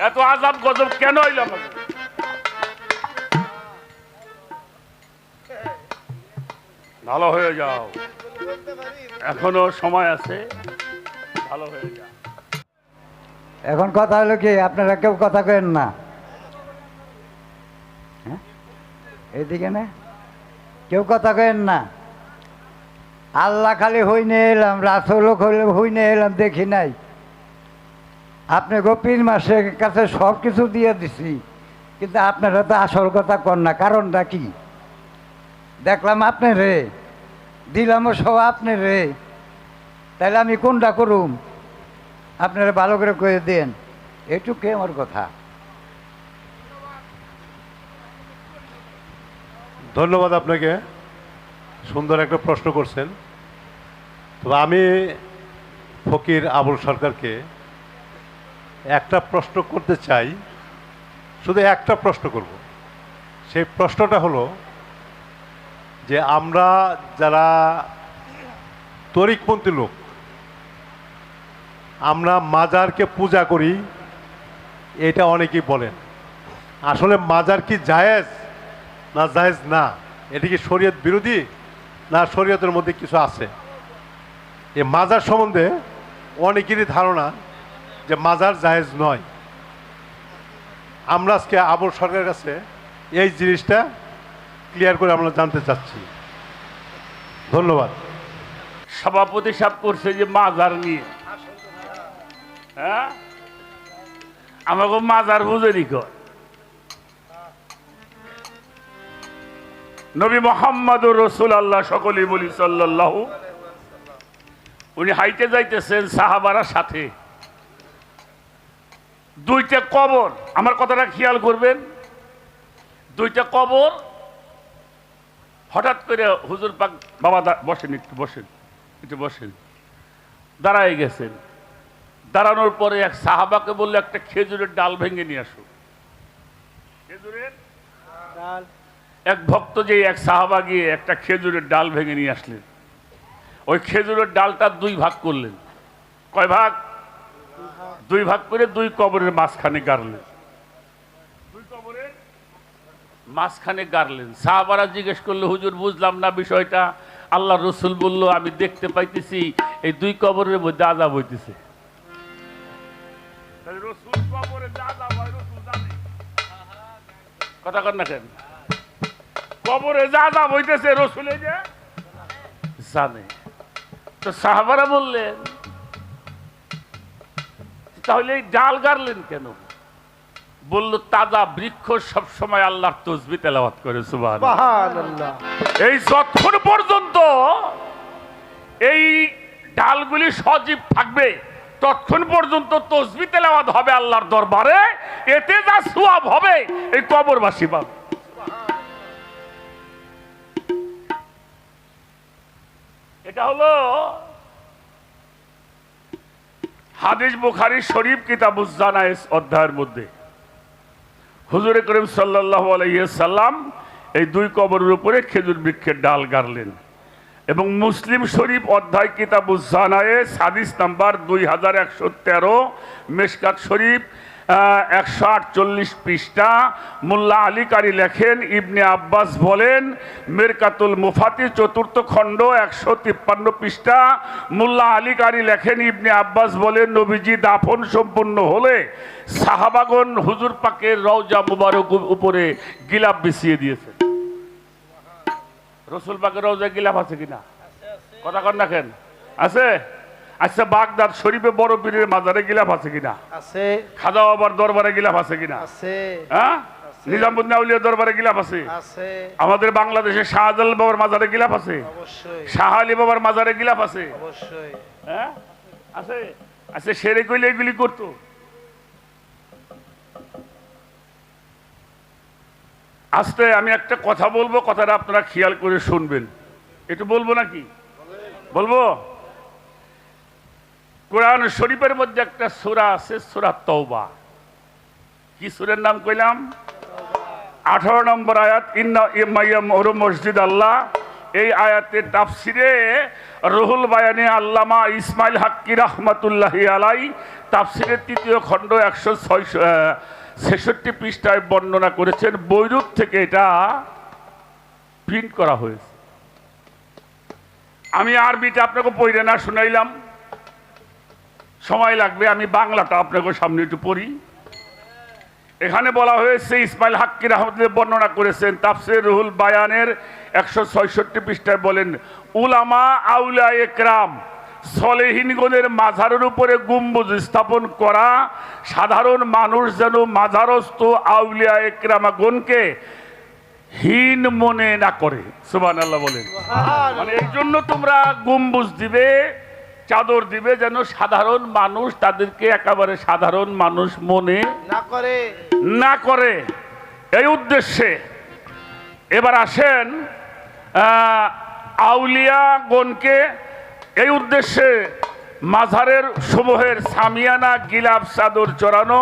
এত আজাব গজব কেন হইল ভালো হয়ে যাও। এখনও সময় আছে। ভালো হয়ে যাও। এখন কথা হলো কি, আপনারা কেউ কথা কেন না? হ্যাঁ? এইদিকে না? কেউ কথা কেন না। আল্লাহ খালি হই নিয়ে এলাম, রাসুলও হই নিয়ে এলাম, দেখি নাই। আপনি গোপীর মাসের কাছে সব কিছু দিয়ে দিছি, কিন্তু আপনারা তো আসল কথা কর না, কারণটা কি? দেখলাম আপনি রে দিলামও সব আপনি রে। তাহলে আমি কোনটা করুম? আপনারা ভালো করে কয়ে দেন এটুকু আমার কথা। ধন্যবাদ আপনাকে। সুন্দর একটা প্রশ্ন করছেন। তো আমি ফকির আবুল সরকারকে একটা প্রশ্ন করতে চাই। শুধু একটা প্রশ্ন করব। সেই প্রশ্নটা হলো যে আমরা যারা তরিকপন্থী লোক, আমরা মাজারকে পূজা করি, এটা অনেকেই বলেন। আসলে মাজার কি জায়েজ? না জায়েজ, না। এটি কি শরীয়ত বিরোধী, না শরীয়তের মধ্যে কিছু আছে? এই মাজার সম্বন্ধে অনেকেরই ধারণা যে মাজার জায়েজ নয়। আমরা আজকে আবর সরকারের কাছে এই জিনিসটা ক্লিয়ার করে আমরা জানতে চাচ্ছি। ধন্যবাদ। সভাপতি সাহেব করছে যে মাজার নিয়ে। হ্যাঁ? আমাকে মাজার বুঝেনি কয়। নবী মোহাম্মদ রসুল আল্লাহ সকলেই বলি সাল্লাহ উনি হাইতে যাইতেছেন সাহাবারার সাথে। দুইটা কবর, আমার কথাটা খেয়াল করবেন। দুইটা কবর, হঠাৎ করে হুজুর পাক, বাবা বসেন একটু বসেন একটু বসেন। দাঁড়ায় গেছেন। দাঁড়ানোর পরে এক সাহাবাকে বলল, একটা খেজুরের ডাল ভেঙে নিয়ে আসো। খেজুরের? এক ভক্ত যে এক সাহাবা গিয়ে একটা খেজুরের ডাল ভেঙে নিয়ে আসলেন। ওই খেজুরের ডালটা দুই ভাগ করলেন। কয় ভাগ? দুই ভাগ করে দুই কবরের মাঝখানে গাড়লেন। দুই মাঝখানে গাড়লেন। সাহাবারা জিজ্ঞেস করল, হুজুর, বুঝলাম না বিষয়টা। আল্লাহ রসুল বলল, আমি দেখতে পাইতেছি, এই দুই কবরের মধ্যে আজাব হইতেছে। কথা কর না কেন? কবরে যা যা হইতেছে রসুলে যে জানে। তো সাহাবারা বললেন তাহলে এই ডাল গাড়লেন কেন? বলল তাজা বৃক্ষ সব সময় আল্লাহর তসবি তেলাওয়াত করে সুবাহ এই যতক্ষণ পর্যন্ত এই ডালগুলি সজীব থাকবে ততক্ষণ পর্যন্ত তসবি তেলাওয়াত হবে আল্লাহর দরবারে এতে যা সোয়াব হবে এই কবরবাসী পাবে। এটা হলো হাদিস বুখারী শরীফ কিতাবুজ্জানাইস অধ্যায়ের মধ্যে। হুজুরে করিম সাল্লাহ আলাইসাল্লাম এই দুই কবরের উপরে খেজুর বৃক্ষের ডাল গাড়লেন এবং মুসলিম শরীফ অধ্যায় কিতাবুজ্জানায়ে সাদিস নাম্বার দুই হাজার একশো তেরো মেশকাত শরীফ একশো আটচল্লিশ পৃষ্ঠা মোল্লা আলী কারি লেখেন, ইবনে আব্বাস বলেন, মেরকাতুল মুফাতি চতুর্থ খণ্ড একশো তিপ্পান্ন পৃষ্ঠা মোল্লা আলী কারি লেখেন, ইবনে আব্বাস বলেন, নবীজি দাফন সম্পূর্ণ হলে সাহাবাগন হুজুর পাকের রওজা মুবারক উপরে গিলাপ বিছিয়ে দিয়েছে রসুল পাকের রওজা গিলাপ আছে কিনা? কথা কন না আছে? আচ্ছা বাগদাদ শরীফে বড় পীরের মাজারে গিলাপ আছে কিনা? আছে। খাজা বাবার দরবারে গিলাপ আছে কিনা? আছে। হ্যাঁ? নিজামুদ্দিন আউলিয়া দরবারে গিলাপ আছে? আছে। আমাদের বাংলাদেশে শাহজালাল বাবার মাজারে গিলাপ আছে? শাহ আলী বাবার মাজারে আছে? হ্যাঁ? আছে? আচ্ছা সেরে কইলে এগুলি করতো। আস্তে আমি একটা কথা বলব কথাটা আপনারা খেয়াল করে শুনবেন। একটু বলব নাকি? বলব? কোরআন শরীফের মধ্যে একটা সুরা আছে, সুরা তওবা। কি সুরের নাম কইলাম? আঠারো নম্বর আয়াত, ইন্না ইমাইয়া মহরুম মসজিদ আল্লাহ। এই আয়াতের তাফসিরে রুহুল বায়ানে আল্লামা ইসমাইল হাক্কি রহমতুল্লাহ আলাই তাফসিরের তৃতীয় খণ্ড একশো ছয় ছেষট্টি পৃষ্ঠায় বর্ণনা করেছেন। বৈরূপ থেকে এটা প্রিন্ট করা হয়েছে। আমি আরবিটা আপনাকে পড়ে না শুনাইলাম। সময় লাগবে আমি বাংলাটা আপনাকে সামনে একটু পড়ি। এখানে বলা হয়েছে ইসমাইল হাক্কি রহমতুল্লাহ বর্ণনা করেছেন তাফসির রুহুল বায়ানের একশো ছয়ষট্টি পৃষ্ঠায় বলেন উলামা আউলা একরাম সলেহিনগণের মাঝারের উপরে গুম্বুজ স্থাপন করা সাধারণ মানুষ যেন মাঝারস্থ আউলিয়া একরামাগণকে হীন মনে না করে। সুবান আল্লাহ বলেন মানে এই জন্য তোমরা গম্বুজ দিবে চাদর দিবে যেন সাধারণ মানুষ তাদেরকে একেবারে সাধারণ মানুষ মনে না করে। না করে। এই উদ্দেশ্যে এবার আসেন আহ, আউলিয়াগণকে এই উদ্দেশ্যে মাঝারের সমূহের সামিয়ানা গিলাফ চাদর চড়ানো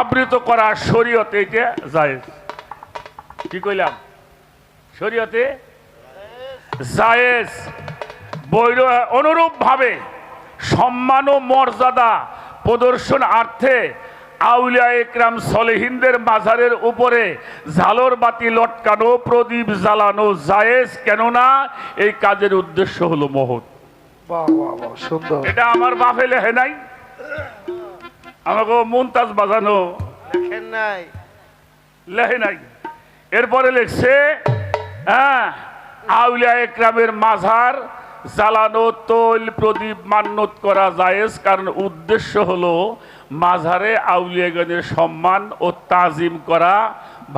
আবৃত করা শরীয়তে এটা জায়েজ। কি কইলাম? শরীয়তে জায়েজ। বৈর অনুরূপভাবে সম্মান ও মর্যাদা প্রদর্শন আর্থে আউলিয়া একরাম সলেহিনদের মাজারের উপরে ঝালর বাতি লটকানো প্রদীপ জ্বালানো জায়েজ কেননা এই কাজের উদ্দেশ্য হলো মহৎ। বাহ বাহ বাহ এটা আমার বাপে লেখে নাই। আমাকে মুনতাজ বাজানো লেখে নাই। এরপরে লেখছে হ্যাঁ আউলিয়া একরামের মাঝার জ্বালানো তৈল প্রদীপ মান্যত করা জায়েজ, কারণ উদ্দেশ্য হলো মাঝারে আউলিয়াগণের সম্মান ও তাজিম করা,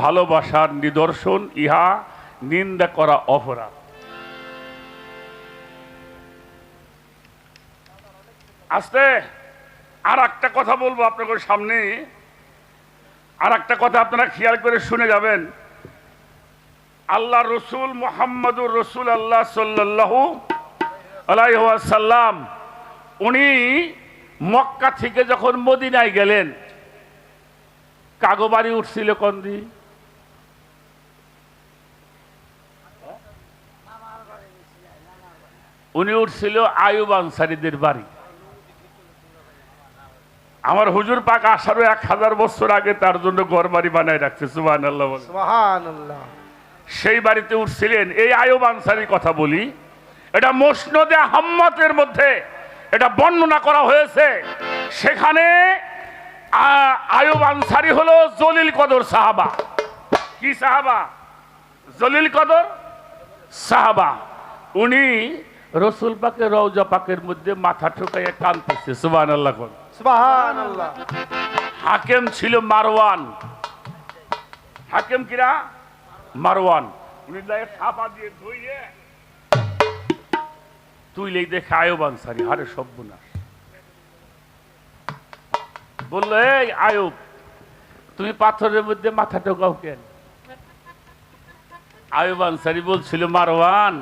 ভালোবাসার নিদর্শন, ইহা নিন্দা করা অপরাধ। আস্তে আর একটা কথা বলব আপনাদের সামনে। আর একটা কথা আপনারা খেয়াল করে শুনে যাবেন। আল্লাহ রসুল মোহাম্মদুর রসুল আল্লাহ সাল্লাহু আলাইসাল্লাম উনি মক্কা থেকে যখন মদিনায় গেলেন কাগোবাড়ি উঠছিল কন্দি উনি উঠছিল আয়ুব আনসারিদের বাড়ি। আমার হুজুর পাক আসারও এক হাজার বছর আগে তার জন্য ঘর বাড়ি বানায় রাখছে সুবাহ আল্লাহ বলে। সুবহানাল্লাহ। সেই বাড়িতে উঠছিলেন। এই আয়ুব আনসারির কথা বলি। এটা মসনদে আহম্মদের মধ্যে এটা বর্ণনা করা হয়েছে। সেখানে আয়ুব আনসারি হলো জলিল কদর সাহাবা। কি সাহাবা? জলিল কদর সাহাবা। উনি রসুল পাকে রৌজা পাকের মধ্যে মাথা ঠুকাইয়া কানতেছে সুবাহ আল্লাহ হাকেম ছিল মারওয়ান। হাকেম কিরা? মারওয়ান। উনি লাগে ছাপা দিয়ে ধুইয়ে। তুইলেই দেখে আয়ব আনসারি হারে সব্যনাশ বলল এই আয়ব তুমি পাথরের মধ্যে মাথা টোকাও কেন? আয়ব আনসারি বলছিল মারওয়ান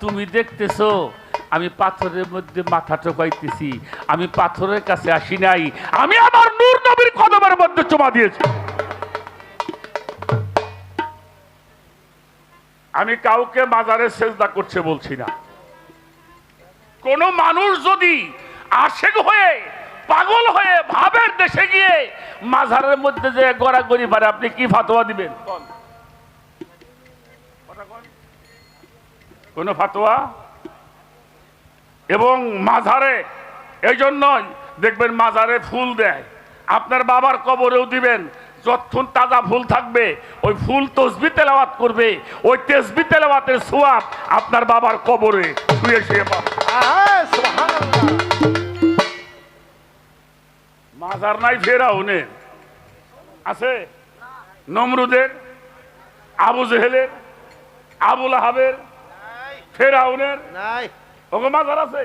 তুমি দেখতেছো আমি পাথরের মধ্যে মাথা টোকাইতেছি আমি পাথরের কাছে আসি নাই আমি আমার নূর নবীর কদমের মধ্যে চমা দিয়েছি। আমি কাউকে মাজারে সেজদা করছে বলছি না। কোন মানুষ যদি আশেক হয়ে, পাগল হয়ে, ভাবের দেশে গিয়ে মাজারের মধ্যে যে গড়াগড়ি পারে, আপনি কি ফাতোয়া দিবেন? কোন? ফাতোয়া এবং মাঝারে এই জন্যই দেখবেন মাজারে ফুল দেয়। আপনার বাবার কবরেও দিবেন যতক্ষণ তাজা ফুল থাকবে ওই ফুল তসবি তেলাওয়াত করবে ওই তেসবি তেলাওয়াতের সোয়াব আপনার বাবার কবরে শুয়ে শুয়ে পাবে মাজার নাই ফেরাউনের আছে? নমরুদের আবু জেহেলের আবুল আহাবের ফেরাউনের। নাই। ওকে মাজার আছে?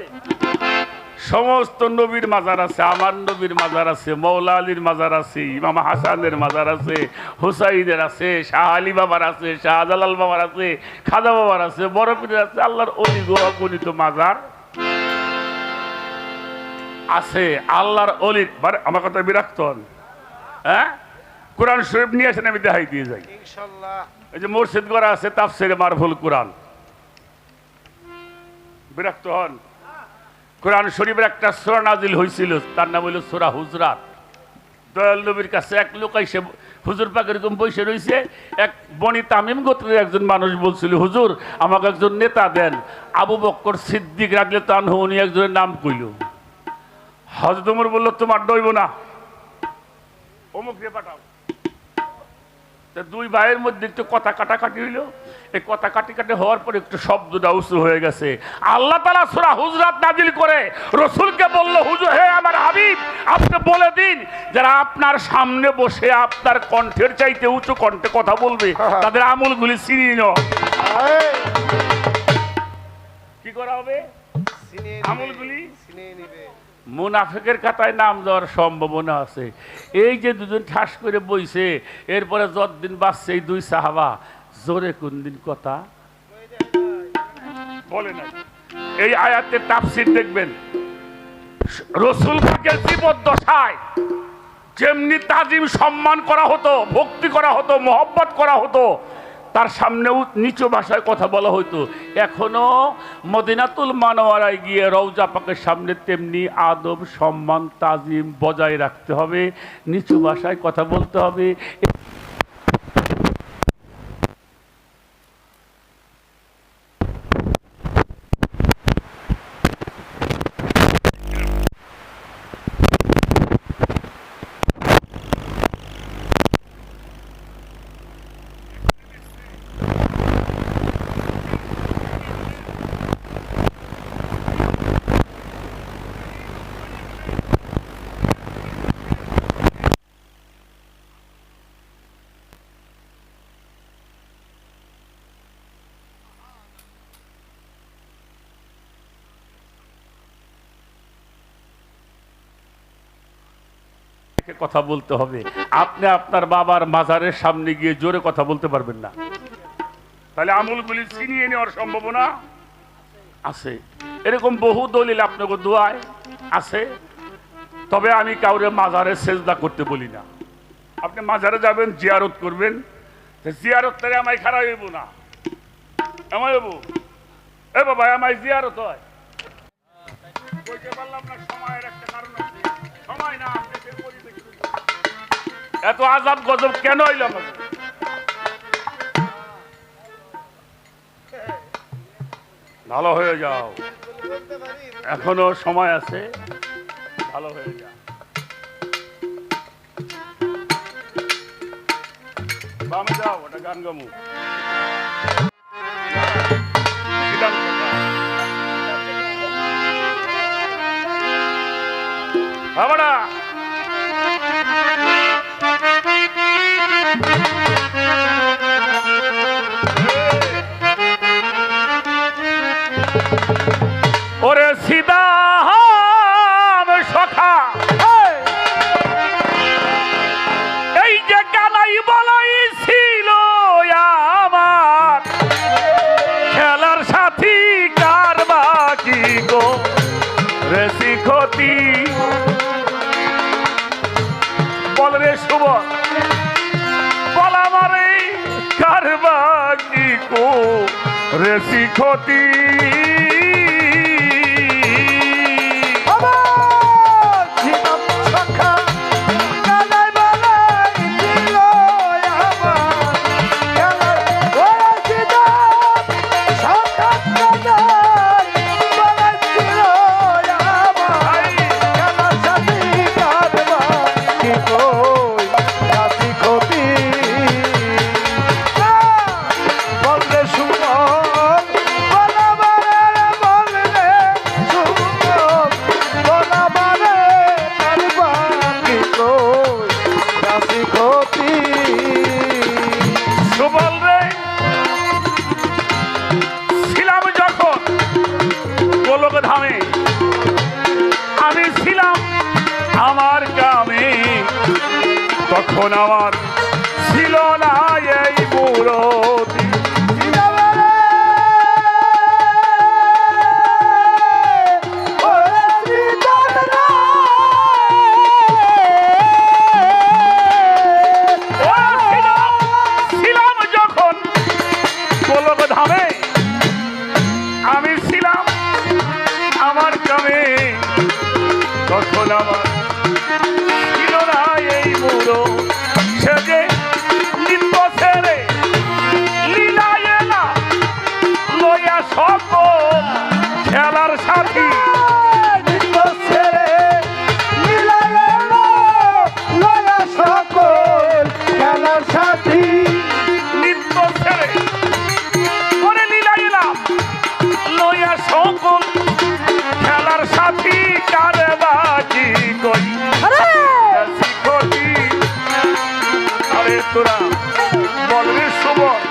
সমস্ত নবীর মাজার আছে আমার নবীর মাজার আছে মৌলা আলীর মাজার আছে ইমাম হাসানের মাজার আছে হুসাইনের আছে শাহ আলী বাবার আছে শাহজালাল বাবার আছে খাজা বাবার আছে বড় পীরের আছে আল্লাহর অলি গণিত মাজার আছে আল্লাহর অলির আমার কথা বিরাক্ত হন। হ্যাঁ? কোরআন শরীফ নিয়ে আসেন আমি দেখাই দিয়ে যাই। এই যে মসজিদ গড়া আছে তাফসিরে মারফুল কোরআন। বিরক্ত হন। কোরআন শরীফের একটা সোরা নাজিল হয়েছিল তার নাম হইল সোরা হুজরাত। দয়াল নবীর কাছে এক লোক এসে হুজুর পাক এরকম বসে রয়েছে এক বনি তামিম গোত্রের একজন মানুষ বলছিল, হুজুর, আমাকে একজন নেতা দেন, আবু বক্কর সিদ্দিক রাখলে তান উনি একজনের নাম কইল। হজরত উমর বলল, তোমার ডইব না। অমুক রে পাঠাও। তা দুই ভাইয়ের মধ্যে একটু কথা কাটাকাটি হইল। এই কথা কাটি কাটি হওয়ার পর একটু শব্দটা উঁচু হয়ে গেছে। আল্লাহ তালা সুরা হুজরাত নাজিল করে রসুলকে বলল হুজুর হে আমার হাবিব আপনি বলে দিন যারা আপনার সামনে বসে আপনার কণ্ঠের চাইতে উঁচু কণ্ঠে কথা বলবে তাদের আমলগুলি চিনিয়ে নাও। কি করা হবে? আমলগুলি? ছিনিয়ে নিবে। মুনাফেকের খাতায় নাম দেওয়ার সম্ভাবনা আছে। এই যে দুজন ঠাস করে বইছে, এরপরে যতদিন বাঁচছে এই দুই সাহাবা, জোরে কোন দিন কথা? বলে না এই আয়াতের তাফসির দেখবেন। রসুল পাকের জীবদ্দশায় যেমনি তাজিম সম্মান করা হতো, ভক্তি করা হতো, মহব্বত করা হতো তার সামনেও নিচু ভাষায় কথা বলা হতো এখনও মদিনাতুল মানোয়ারায় গিয়ে রৌজা পাকের সামনে তেমনি আদব, সম্মান, তাজিম বজায় রাখতে হবে, নিচু ভাষায় কথা বলতে হবে। কথা বলতে হবে। আপনি আপনার বাবার মাজারের সামনে গিয়ে জোরে কথা বলতে পারবেন না। তাহলে আমলগুলি ছিনিয়ে নেওয়ার সম্ভাবনা আছে। এরকম বহু দলিল আপনাকে দোয়ায় আছে। তবে আমি কাউরে মাজারে সেজদা করতে বলি না। আপনি মাজারে যাবেন, জিয়ারত করবেন। জিয়ারত তাহলে আমায় খারাপ হইব না। আমায় হইব। এ বাবা, আমায় জিয়ারত হয়। বলতে পারলাম না সময়ের এত আজাব গজব কেন হইল ভালো হয়ে যাও। এখনও সময় আছে। ভালো হয়ে যা বামে যাও গান বল রে শুভ। বল আমার এই কার বাকি গো রেসি ক্ষতি তখন আমার বলবি সুবল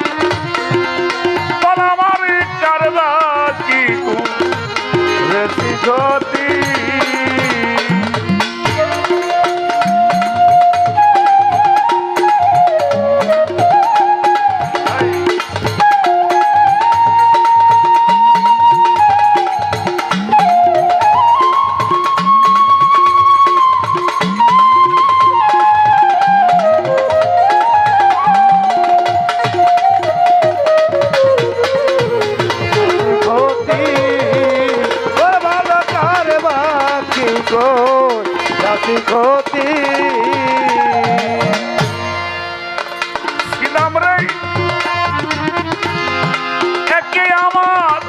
ক্ষতি। ছিলাম রে। একে আমার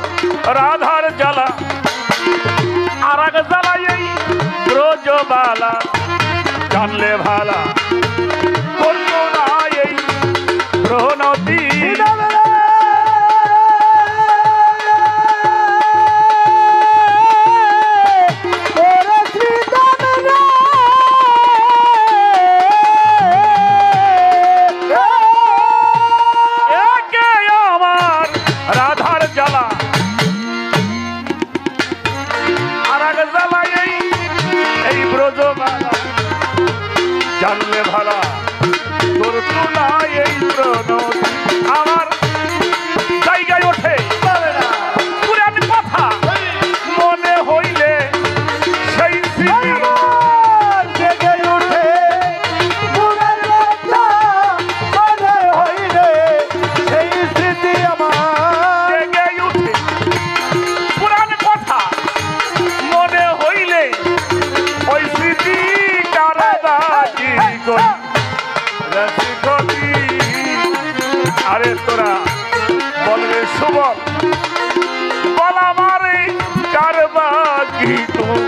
রাধার জ্বালা, আর এক জ্বালা এই রোজবালা জানলে ভালা করল না এই প্রণতি। জানলে ভালা। তোর তো না এই তো সুবল বলা মারে কার বাকি তুমি?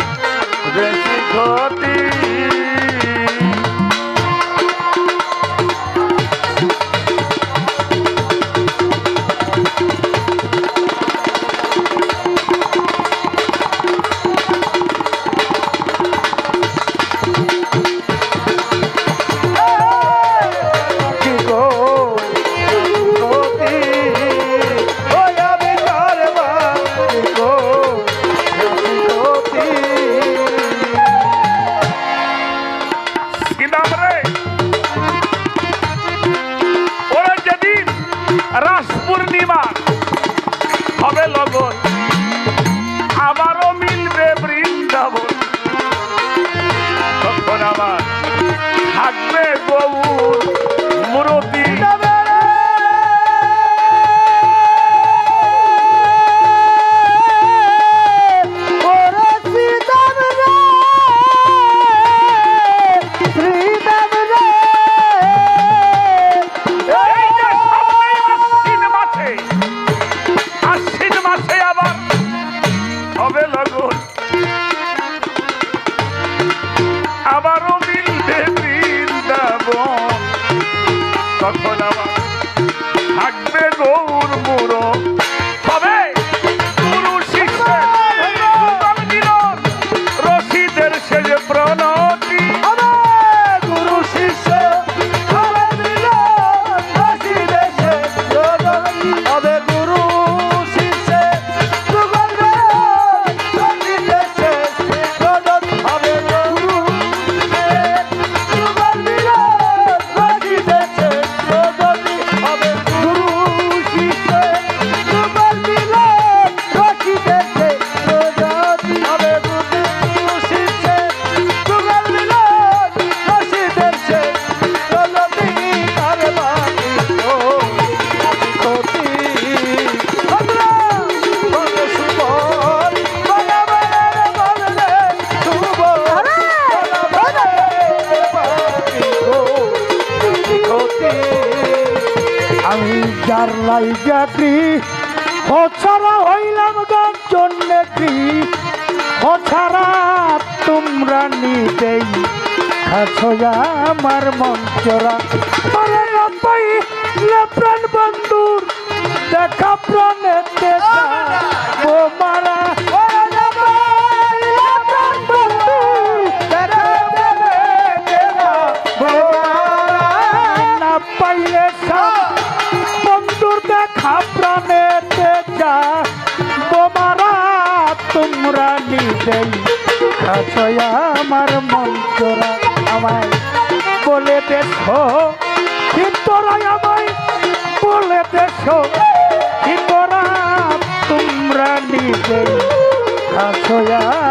logo. আবার chorra. কথা খোয়া